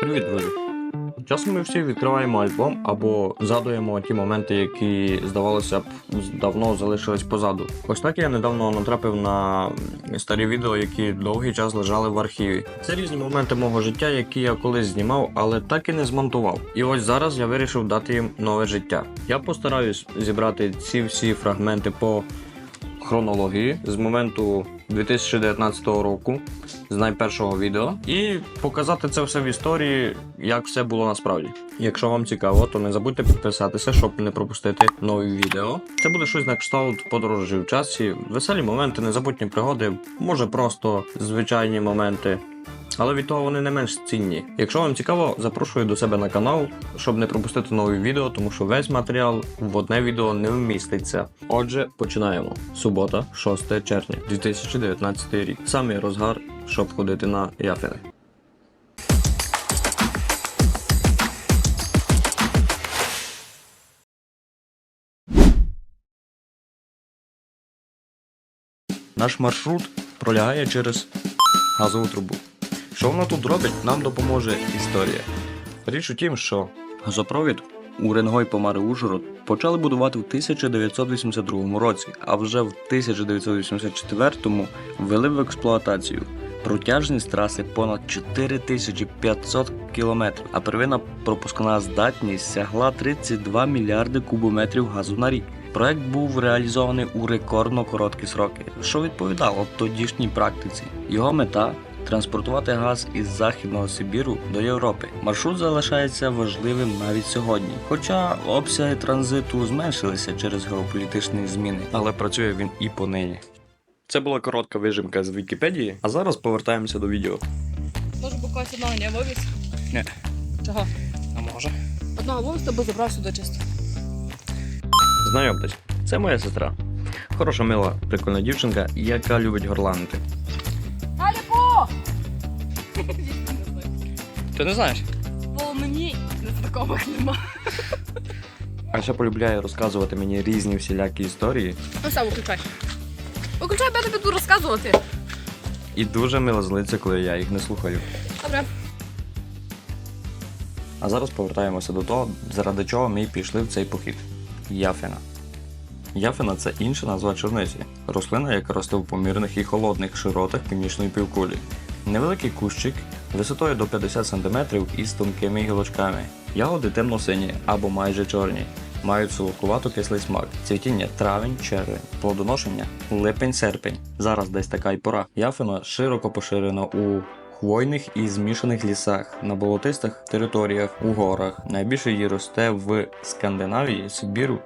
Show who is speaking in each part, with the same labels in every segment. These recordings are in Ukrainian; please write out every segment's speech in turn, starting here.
Speaker 1: Привіт, друзі! Часом ми всі відкриваємо альбом або згадуємо ті моменти, які, здавалося б, давно залишились позаду. Ось так я недавно натрапив на старі відео, які довгий час лежали в архіві. Це різні моменти мого життя, які я колись знімав, але так і не змонтував. І ось зараз я вирішив дати їм нове життя. Я постараюсь зібрати ці всі фрагменти по хронології з моменту 2019 року, з найпершого відео, і показати це все в історії, як все було насправді. Якщо вам цікаво, то не забудьте підписатися, щоб не пропустити нові відео. Це буде щось на кшталт подорожі в часі, веселі моменти, незабутні пригоди, може просто звичайні моменти. Але від того вони не менш цінні. Якщо вам цікаво, запрошую до себе на канал, щоб не пропустити нові відео, тому що весь матеріал в одне відео не вміститься. Отже, починаємо. Субота, 6 червня 2019 рік. Самий розгар, щоб ходити на яфини. Наш маршрут пролягає через газову трубу. Що вона тут робить, нам допоможе історія. Річ у тім, що газопровід у Ренгой Помари Ужгород почали будувати в 1982 році, а вже в 1984 ввели в експлуатацію. Протяжність траси понад 4500 км, а первинна пропускна здатність сягла 32 мільярди кубометрів газу на рік. Проект був реалізований у рекордно короткі сроки, що відповідало тодішній практиці. Його мета транспортувати газ із Західного Сибіру до Європи. Маршрут залишається важливим навіть сьогодні, хоча обсяги транзиту зменшилися через геополітичні зміни, але працює він і понині. Це була коротка вижимка з Вікіпедії, а зараз повертаємося до відео.
Speaker 2: Може буквально одного не вивіз?
Speaker 1: Ні.
Speaker 2: Чого?
Speaker 1: А може?
Speaker 2: Одного вивіз, тобі забрав сюди чисто.
Speaker 1: Знайомтесь, це моя сестра. Хороша, мила, прикольна дівчинка, яка любить горланити. Ти не знаєш?
Speaker 2: Бо мені знайомих нема.
Speaker 1: А ще полюбляє розказувати мені різні всілякі історії
Speaker 2: Ну все, виключай. Виключай, бо я тобі буду розказувати.
Speaker 1: і дуже мило злиться, коли я їх не слухаю.
Speaker 2: Добре.
Speaker 1: А зараз повертаємося до того, заради чого ми й пішли в цей похід. Яфина. Яфина це інша назва чорниці, рослина, яка росте в помірних і холодних широтах північної півкулі. Невеликий кущик висотою до 50 см із тонкими гілочками. Ягоди темно-сині або майже чорні. Мають солодкувато кислий смак. Цвітіння травень, червень, плодоношення липень-серпень. Зараз десь така й пора. Яфина широко поширена у хвойних і змішаних лісах, на болотистих територіях, у горах. Найбільше її росте в Скандинавії, Сибіру,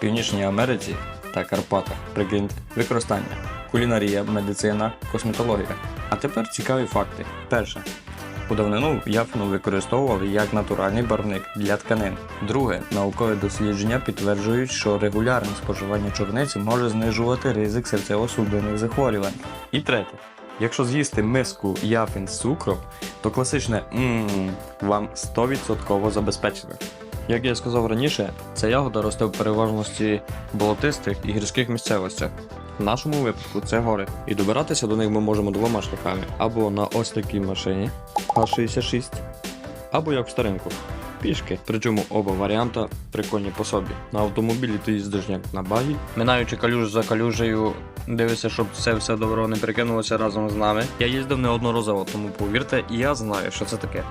Speaker 1: Північній Америці та Карпатах. Прикиньте. Використання: кулінарія, медицина, косметологія. А тепер цікаві факти. Перше. У давнину яфину використовували як натуральний барвник для тканин. Друге, наукові дослідження підтверджують, що регулярне споживання чорниці може знижувати ризик серцево-судинних захворювань. І третє, якщо з'їсти миску яфин з цукром, то класичне мм вам 100% забезпечене. Як я сказав раніше, ця ягода росте в переважності болотистих і гірських місцевостях. В нашому випадку це гори, і добиратися до них ми можемо двома шляхами: або на ось такій машині А66, або як в старинку. Пішки, причому оба варіанта прикольні по собі. На автомобілі ти їздиш як на багі, минаючи калюж за калюжею, дивишся, щоб це все добро не перекинулося разом з нами. Я їздив неодноразово, тому повірте, я знаю, що це таке.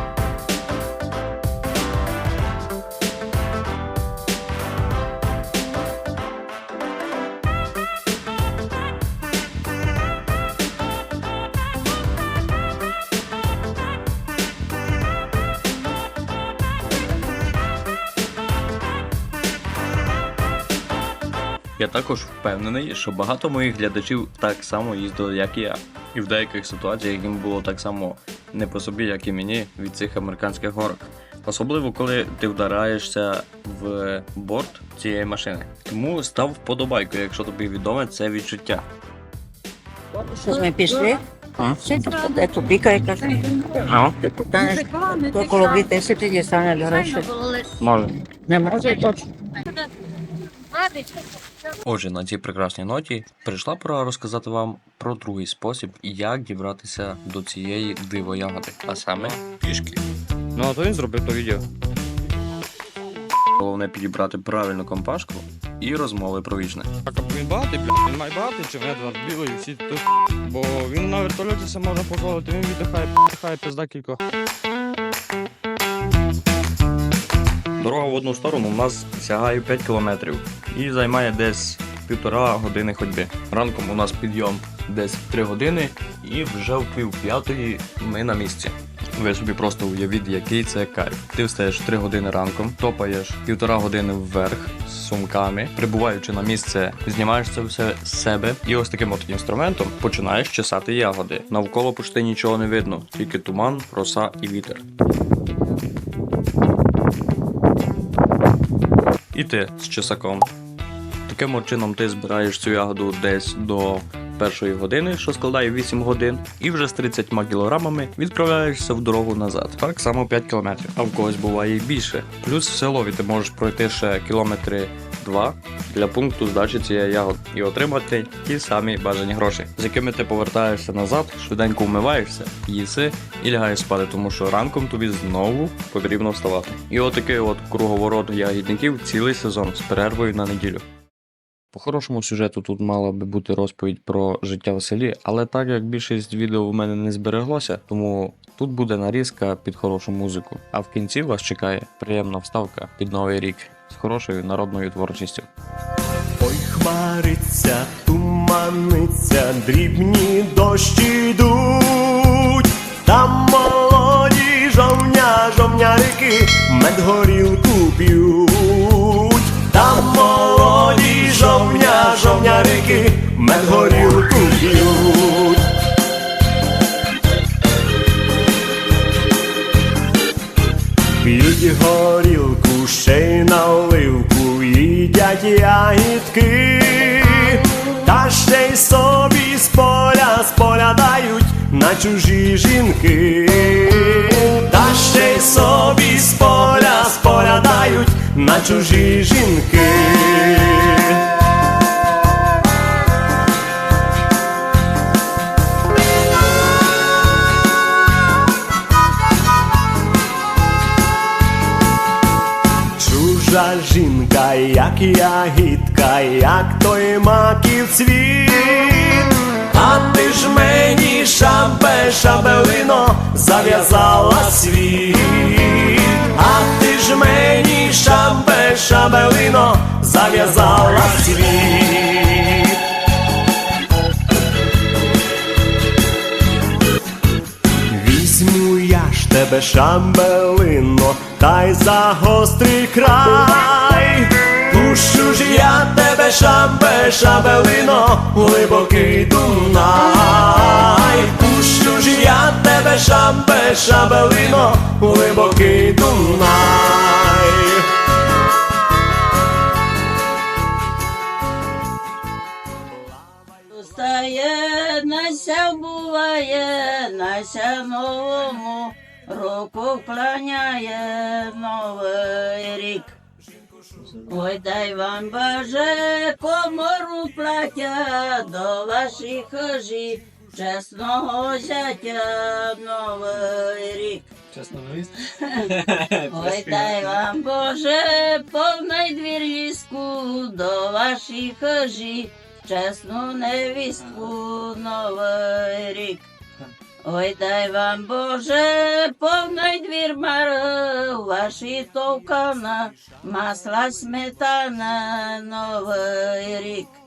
Speaker 1: Я також впевнений, що багато моїх глядачів так само їздили, як і я. І в деяких ситуаціях їм було так само не по собі, як і мені від цих американських горок. Особливо коли ти вдараєшся в борт цієї машини. Тому став вподобайку, якщо тобі відоме це відчуття.
Speaker 3: Що ми пішли? Де то пікає, каже.
Speaker 1: Ну,
Speaker 3: то коло дві тисячі дістане до гроші.
Speaker 1: може.
Speaker 3: Не може точно.
Speaker 1: Отже, на цій прекрасній ноті прийшла пора розказати вам про другий спосіб, як дібратися до цієї дивоягоди, а саме пішки. Ну а то він зробив то відео. Головне підібрати правильну компашку і розмови про вічне.
Speaker 4: Так, а він багатий, бля, він має багатий, чи не тут білий, всі тут. Бо він на вертольоті це може дозволити, він віддихає, віддихає пизда кілько.
Speaker 1: Дорога в одну сторону у нас сягає 5 кілометрів і займає десь півтора години ходьби. Ранком у нас підйом десь в 3 години, і вже в пів п'ятої ми на місці. Ви собі просто уявіть, який це кайф. Ти встаєш 3 години ранком, топаєш півтора години вверх з сумками, прибуваючи на місце, знімаєш це все з себе, і ось таким от інструментом починаєш чесати ягоди. Навколо почти нічого не видно, тільки туман, роса і вітер. І ти з чесаком. Таким чином ти збираєш цю ягоду десь до першої години, що складає 8 годин, і вже з 30 кілограмами відправляєшся в дорогу назад. Так само 5 кілометрів, а в когось буває і більше. Плюс в селові ти можеш пройти ще кілометри 2 для пункту здачі цієї ягод і отримати ті самі бажані гроші, з якими ти повертаєшся назад, швиденько вмиваєшся, їси і лягаєш спати, тому що ранком тобі знову потрібно вставати. І отакий от круговорот ягідників цілий сезон з перервою на неділю. По хорошому сюжету тут мала би бути розповідь про життя в селі, але так як більшість відео в мене не збереглося, тому тут буде нарізка під хорошу музику. А в кінці вас чекає приємна вставка під новий рік з хорошою народною творчістю.
Speaker 5: Ой, хмариться, туманиться, дрібні дощі йдуть, там молоді жовня, жовнярики мед горілку п'ють, жовня, жовнярики мед горілку п'ють. П'ють горілку, ще й наливку, їдять ягідки, та ще й собі з поля, з поля дають на чужі жінки, та ще й собі з поля, з поля дають на чужі жінки. Жінка, як ягідка, як той маків цвіт, а ти ж мені шабе, шабелино зав'язала світ, а ти ж мені шабе, шабелино зав'язала світ. Візьму я ж тебе шамбелино, та за гострий край. Пущу ж я тебе шамбе, шабелино, глибокий Дунай. Пущу ж я тебе шамбе, шабелино, глибокий Дунай.
Speaker 3: Стає, нася буває, нася новому року кланяє новий рік. Ой, дай вам Боже, комору платя до ваших хожі, чесного зятя новий рік. Ой, дай вам Боже, повний двір ліску до ваших хожі, чесну невістку новий рік. Ой, дай вам Боже, повний двір мар, ваші товкана, масла сметана, новий рік.